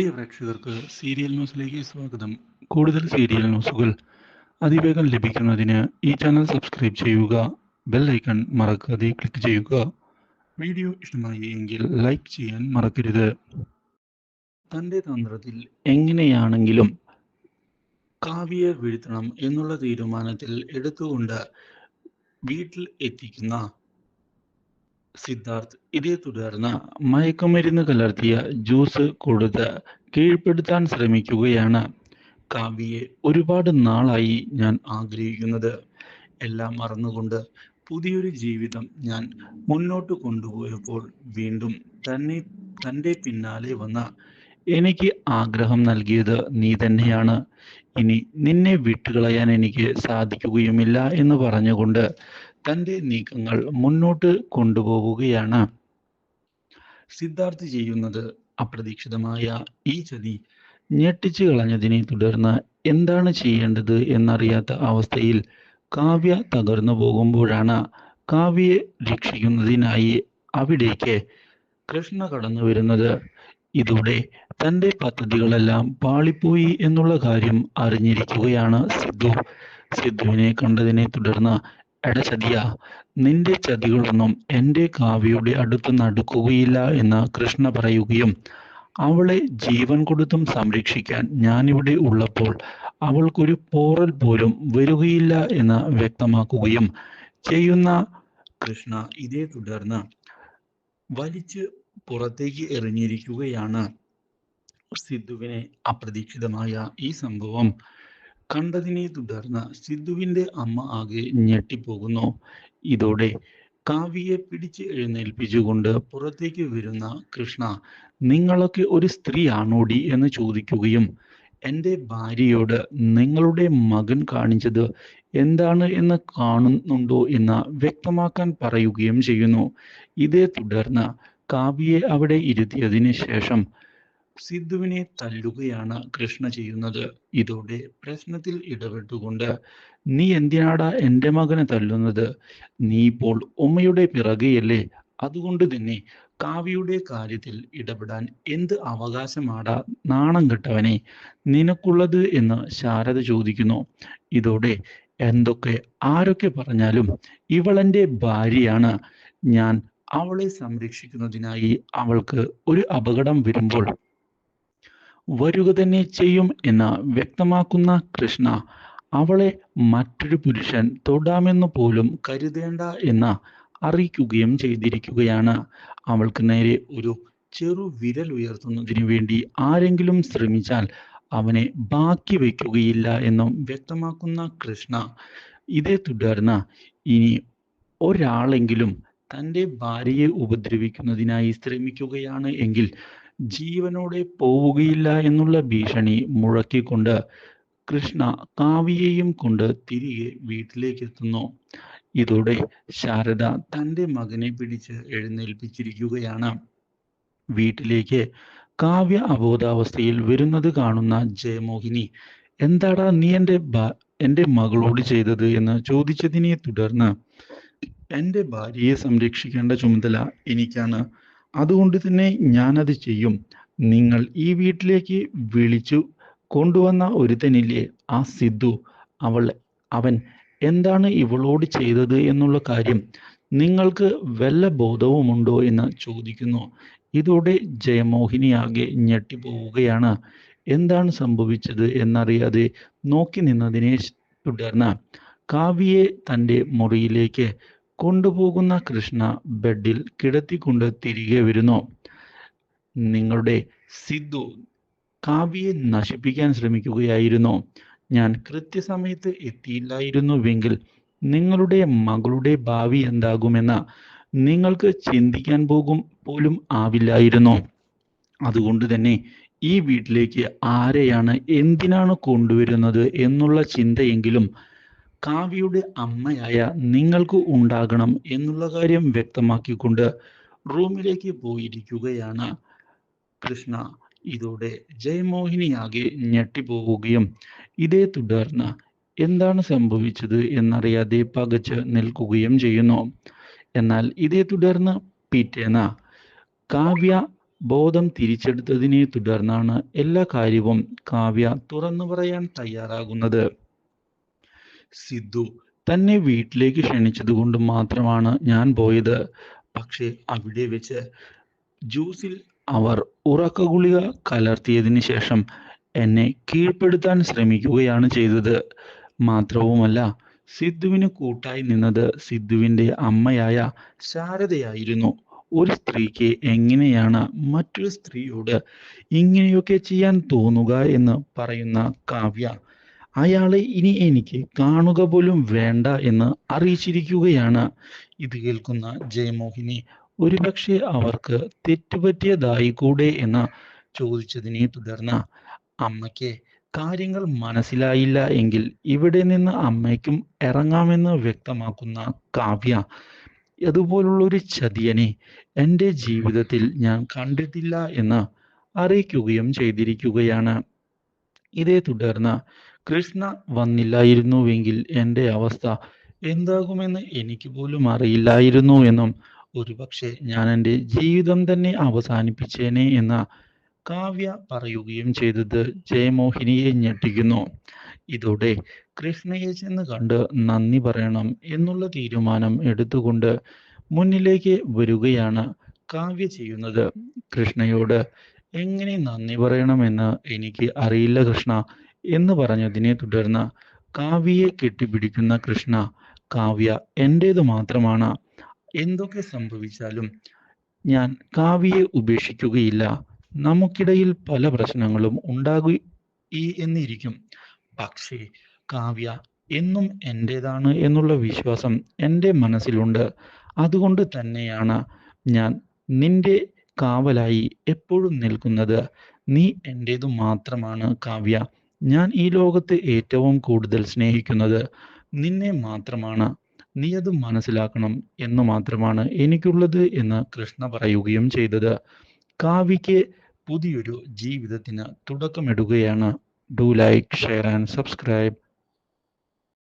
പ്രിയ പ്രേക്ഷകർക്ക് സീരിയൽ ന്യൂസിലേക്ക് സ്വാഗതം. കൂടുതൽ സീരിയൽ ന്യൂസുകൾ അതിവേഗം ലഭിക്കുന്നതിന് ഈ ചാനൽ സബ്സ്ക്രൈബ് ചെയ്യുക ബെൽ ഐക്കൺ മറക്കാതെ ക്ലിക്ക് ചെയ്യുക. വീഡിയോ ഇഷ്ടമായി എങ്കിൽ ലൈക്ക് ചെയ്യാൻ മറക്കരുത്. തന്റെ തന്ത്രത്തിൽ എങ്ങനെയാണെങ്കിലും കാവ്യയെ വീഴ്ത്തണം എന്നുള്ള തീരുമാനത്തിൽ എടുത്തുകൊണ്ട് വീട്ടിൽ എത്തിക്കുന്ന സിദ്ധാർത്ഥ്. ഇതേ തുടർന്ന് മയക്കുമരുന്ന് കലർത്തിയ ജ്യൂസ് കൊടുത്ത് കീഴ്പ്പെടുത്താൻ ശ്രമിക്കുകയാണ്. കാവ്യയെ ഒരുപാട് നാളായി ഞാൻ ആഗ്രഹിക്കുന്നത്. എല്ലാം മറന്നുകൊണ്ട് പുതിയൊരു ജീവിതം ഞാൻ മുന്നോട്ട് കൊണ്ടുപോയപ്പോൾ വീണ്ടും തന്നെ തന്റെ പിന്നാലെ വന്ന എനിക്ക് ആഗ്രഹം നൽകിയത് നീ തന്നെയാണ്. ഇനി നിന്നെ വിട്ടുകളയാൻ എനിക്ക് സാധിക്കുകയുമില്ല എന്ന് പറഞ്ഞുകൊണ്ട് തന്റെ നീക്കങ്ങൾ മുന്നോട്ട് കൊണ്ടുപോവുകയാണ്. സിദ്ധാർത്ഥ് ചെയ്യുന്നത് അപ്രതീക്ഷിതമായ ഈ ചതി ഞെട്ടിച്ചു കളഞ്ഞതിനെ തുടർന്ന് എന്താണ് ചെയ്യേണ്ടത് എന്നറിയാത്ത അവസ്ഥയിൽ കാവ്യ തകർന്നു പോകുമ്പോഴാണ് കാവ്യയെ രക്ഷിക്കുന്നതിനായി അവിടേക്ക് കൃഷ്ണ കടന്നു വരുന്നത്. ഇതോടെ തന്റെ പദ്ധതികളെല്ലാം പാളിപ്പോയി എന്നുള്ള കാര്യം അറിഞ്ഞിരിക്കുകയാണ് സിദ്ധു. സിദ്ധുവിനെ കണ്ടതിനെ തുടർന്ന് എടചതിയ നിന്റെ ചതികളൊന്നും എന്റെ കാവ്യയുടെ അടുത്ത് നടക്കുകയില്ല എന്ന് കൃഷ്ണ പറയുകയും അവളെ ജീവൻ കൊടുത്തും സംരക്ഷിക്കാൻ ഞാനിവിടെ ഉള്ളപ്പോൾ അവൾക്കൊരു പോറൽ പോലും വരികയില്ല എന്ന് വ്യക്തമാക്കുകയും ചെയ്യുന്ന കൃഷ്ണ ഇതേ തുടർന്ന് വലിച്ച് പുറത്തേക്ക് എറിഞ്ഞിരിക്കുകയാണ്. സിദ്ധുവിനെ അപ്രതീക്ഷിതമായ ഈ സംഭവം കണ്ടതിനെ തുടർന്ന് സിദ്ധുവിന്റെ അമ്മ ആകെ ഞെട്ടിപ്പോകുന്നു. ഇതോടെ കാവ്യയെ പിടിച്ച് എഴുന്നേൽപ്പിച്ചുകൊണ്ട് പുറത്തേക്ക് വരുന്ന കൃഷ്ണ നിങ്ങളൊക്കെ ഒരു സ്ത്രീ ആണോടി എന്ന് ചോദിക്കുകയും എന്റെ ഭാര്യയോട് നിങ്ങളുടെ മകൻ കാണിച്ചത് എന്താണ് എന്ന് കാണുന്നുണ്ടോ എന്ന് വ്യക്തമാക്കാൻ പറയുകയും ചെയ്യുന്നു. ഇതേ തുടർന്ന് കാവ്യയെ അവിടെ ഇരുത്തിയതിന് ശേഷം സിദ്ധുവിനെ തല്ലുകയാണ് കൃഷ്ണ ചെയ്യുന്നത്. ഇതോടെ പ്രശ്നത്തിൽ ഇടപെട്ടുകൊണ്ട് നീ എന്തിനാടാ എന്റെ മകനെ തല്ലുന്നത്? നീ ഇപ്പോൾ ഉമ്മയുടെ പിറകെയല്ലേ? അതുകൊണ്ട് തന്നെ കാവ്യയുടെ കാര്യത്തിൽ ഇടപെടാൻ എന്ത് അവകാശമാടാ നാണം കെട്ടവനെ? നിനക്കുള്ളത് എന്ന് ശാരദ ചോദിക്കുന്നു. ഇതോടെ എന്തൊക്കെ ആരൊക്കെ പറഞ്ഞാലും ഇവളെന്റെ ഭാര്യയാണ്. ഞാൻ അവളെ സംരക്ഷിക്കുന്നതിനായി അവൾക്ക് ഒരു അപകടം വരുമ്പോൾ വരിക തന്നെ ചെയ്യും എന്ന് വ്യക്തമാക്കുന്ന കൃഷ്ണ അവളെ മറ്റൊരു പുരുഷൻ തൊടാമെന്ന് പോലും കരുതേണ്ട എന്ന് അറിയിക്കുകയും ചെയ്തിരിക്കുകയാണ്. അവൾക്ക് നേരെ ഒരു ചെറു വിരൽ ഉയർത്തുന്നതിന് വേണ്ടി ആരെങ്കിലും ശ്രമിച്ചാൽ അവനെ ബാക്കി വയ്ക്കുകയില്ല എന്നും വ്യക്തമാക്കുന്ന കൃഷ്ണ ഇതേ തുടർന്ന് ഇനി ഒരാളെങ്കിലും തന്റെ ഭാര്യയെ ഉപദ്രവിക്കുന്നതിനായി ശ്രമിക്കുകയാണ് എങ്കിൽ ജീവനോടെ പോവുകയില്ല എന്നുള്ള ഭീഷണി മുഴക്കിക്കൊണ്ട് കൃഷ്ണ കാവ്യയെയും കൊണ്ട് തിരികെ വീട്ടിലേക്ക് എത്തുന്നു ഇതോടെ ശാരദ തന്റെ മകനെ പിടിച്ച് എഴുന്നേൽപ്പിച്ചിരിക്കുകയാണ്. വീട്ടിലേക്ക് കാവ്യ അബോധാവസ്ഥയിൽ വരുന്നത് കാണുന്ന ജയമോഹിനി എന്താടാ നീ എന്റെ എന്റെ മകളോട് ചെയ്തത്? എന്ന് ചോദിച്ചതിനെ തുടർന്ന് എന്റെ ഭാര്യയെ സംരക്ഷിക്കേണ്ട ചുമതല എനിക്കാണ്. അതുകൊണ്ട് തന്നെ ഞാനത് ചെയ്യും. നിങ്ങൾ ഈ വീട്ടിലേക്ക് വിളിച്ചു കൊണ്ടുവന്ന ഒരുത്തനില്ലേ? ആ സിദ്ധു. അവൾ അവൻ എന്താണ് ഇവളോട് ചെയ്തത് എന്നുള്ള കാര്യം നിങ്ങൾക്ക് വല്ല ബോധവുമുണ്ടോ എന്ന് ചോദിക്കുന്നു. ഇതോടെ ജയമോഹിനിയാകെ ഞെട്ടിപ്പോവുകയാണ്. എന്താണ് സംഭവിച്ചത് എന്നറിയാതെ നോക്കി നിന്നതിനെ തുടർന്ന് കാവ്യയെ തന്റെ മുറിയിലേക്ക് കൊണ്ടുപോകുന്ന കൃഷ്ണ ബെഡിൽ കിടത്തിക്കൊണ്ട് തിരികെ വരുന്നു. നിങ്ങളുടെ സിദ്ധു കാവ്യയെ നശിപ്പിക്കാൻ ശ്രമിക്കുകയായിരുന്നു. ഞാൻ കൃത്യസമയത്ത് എത്തിയില്ലായിരുന്നുവെങ്കിൽ നിങ്ങളുടെ മകളുടെ ഭാവി എന്താകുമെന്ന് നിങ്ങൾക്ക് ചിന്തിക്കാൻ പോകും പോലും ആവില്ലായിരുന്നു. അതുകൊണ്ട് തന്നെ ഈ വീട്ടിലേക്ക് ആരെയാണ് എന്തിനാണ് കൊണ്ടുവരുന്നത് എന്നുള്ള ചിന്തയെങ്കിലും കാവ്യയുടെ അമ്മയായ നിങ്ങൾക്ക് ഉണ്ടാകണം എന്നുള്ള കാര്യം വ്യക്തമാക്കിക്കൊണ്ട് റൂമിലേക്ക് പോയിരിക്കുകയാണ് കൃഷ്ണ. ഇതോടെ ജയമോഹിനിയാകെ ഞെട്ടിപ്പോവുകയും ഇതേ തുടർന്ന് എന്താണ് സംഭവിച്ചത് എന്നറിയാതെ പകച്ച് നിൽക്കുകയും ചെയ്യുന്നു. എന്നാൽ ഇതേ തുടർന്ന് പിറ്റേന്ന് കാവ്യ ബോധം തിരിച്ചെടുത്തതിനെ തുടർന്നാണ് എല്ലാ കാര്യവും കാവ്യ തുറന്നു പറയാൻ തയ്യാറാകുന്നത്. സിദ്ധു തന്നെ വീട്ടിലേക്ക് ക്ഷണിച്ചത് കൊണ്ട് മാത്രമാണ് ഞാൻ പോയത്. പക്ഷേ അവിടെ വെച്ച് ജ്യൂസിൽ അവർ ഉറക്ക ഗുളിക കലർത്തിയതിന് ശേഷം എന്നെ കീഴ്പ്പെടുത്താൻ ശ്രമിക്കുകയാണ് ചെയ്തത്. മാത്രവുമല്ല സിദ്ധുവിന് കൂട്ടായി നിന്നത് സിദ്ധുവിന്റെ അമ്മയായ ശാരദയായിരുന്നു. ഒരു സ്ത്രീക്ക് എങ്ങനെയാണ് മറ്റൊരു സ്ത്രീയോട് ഇങ്ങനെയൊക്കെ ചെയ്യാൻ തോന്നുക എന്ന് പറയുന്ന കാവ്യ അയാളെ ഇനി എനിക്ക് കാണുക പോലും വേണ്ട എന്ന് അറിയിച്ചിരിക്കുകയാണ്. ഇത് കേൾക്കുന്ന ജയമോഹിനി ഒരുപക്ഷെ അവർക്ക് തെറ്റുപറ്റിയതായി കൂടെ എന്ന് ചോദിച്ചതിനെ തുടർന്ന് അമ്മയ്ക്ക് കാര്യങ്ങൾ മനസ്സിലായില്ല എങ്കിൽ ഇവിടെ നിന്ന് അമ്മയ്ക്കും ഇറങ്ങാമെന്ന് വ്യക്തമാക്കുന്ന കാവ്യ അതുപോലുള്ള ഒരു ചതിയനെ എന്റെ ജീവിതത്തിൽ ഞാൻ കണ്ടിട്ടില്ല എന്ന് അറിയിക്കുകയും ചെയ്തിരിക്കുകയാണ്. ഇതേ തുടർന്ന് കൃഷ്ണ വന്നില്ലായിരുന്നുവെങ്കിൽ എന്റെ അവസ്ഥ എന്താകുമെന്ന് എനിക്ക് പോലും അറിയില്ലായിരുന്നു എന്നും ഒരുപക്ഷെ ഞാൻ എന്റെ ജീവിതം തന്നെ അവസാനിപ്പിച്ചേനെ എന്ന കാവ്യ പറയുകയും ചെയ്തത് ജയമോഹിനിയെ ഞെട്ടിക്കുന്നു. ഇതോടെ കൃഷ്ണയെ ചെന്ന് കണ്ട് നന്ദി പറയണം എന്നുള്ള തീരുമാനം എടുത്തുകൊണ്ട് മുന്നിലേക്ക് വരികയാണ് കാവ്യ ചെയ്യുന്നത്. കൃഷ്ണയോട് എങ്ങനെ നന്ദി പറയണമെന്ന് എനിക്ക് അറിയില്ല കൃഷ്ണ. എന്ന് പറഞ്ഞതിനെ തുടർന്ന് കാവ്യയെ കെട്ടിപ്പിടിക്കുന്ന കൃഷ്ണ കാവ്യ എന്റേത് മാത്രമാണ്. എന്തൊക്കെ സംഭവിച്ചാലും ഞാൻ കാവ്യയെ ഉപേക്ഷിക്കുകയില്ല. നമുക്കിടയിൽ പല പ്രശ്നങ്ങളും ഉണ്ടാകു എന്നിരിക്കും. പക്ഷേ കാവ്യ എന്നും എന്റേതാണ് എന്നുള്ള വിശ്വാസം എന്റെ മനസ്സിലുണ്ട്. അതുകൊണ്ട് തന്നെയാണ് ഞാൻ നിന്റെ കാവലായി എപ്പോഴും നിൽക്കുന്നത്. നീ എന്റേതു മാത്രമാണ് കാവ്യ. ഞാൻ ഈ ലോകത്ത് ഏറ്റവും കൂടുതൽ സ്നേഹിക്കുന്നത് നിന്നെ മാത്രമാണ്. നീ അത് മനസ്സിലാക്കണം എന്ന് മാത്രമാണ് എനിക്കുള്ളത് എന്ന് കൃഷ്ണ പറയുകയും ചെയ്തത്. കാവ്യയ്ക്ക് പുതിയൊരു ജീവിതത്തിന് തുടക്കമിടുകയാണ്. Do like share and subscribe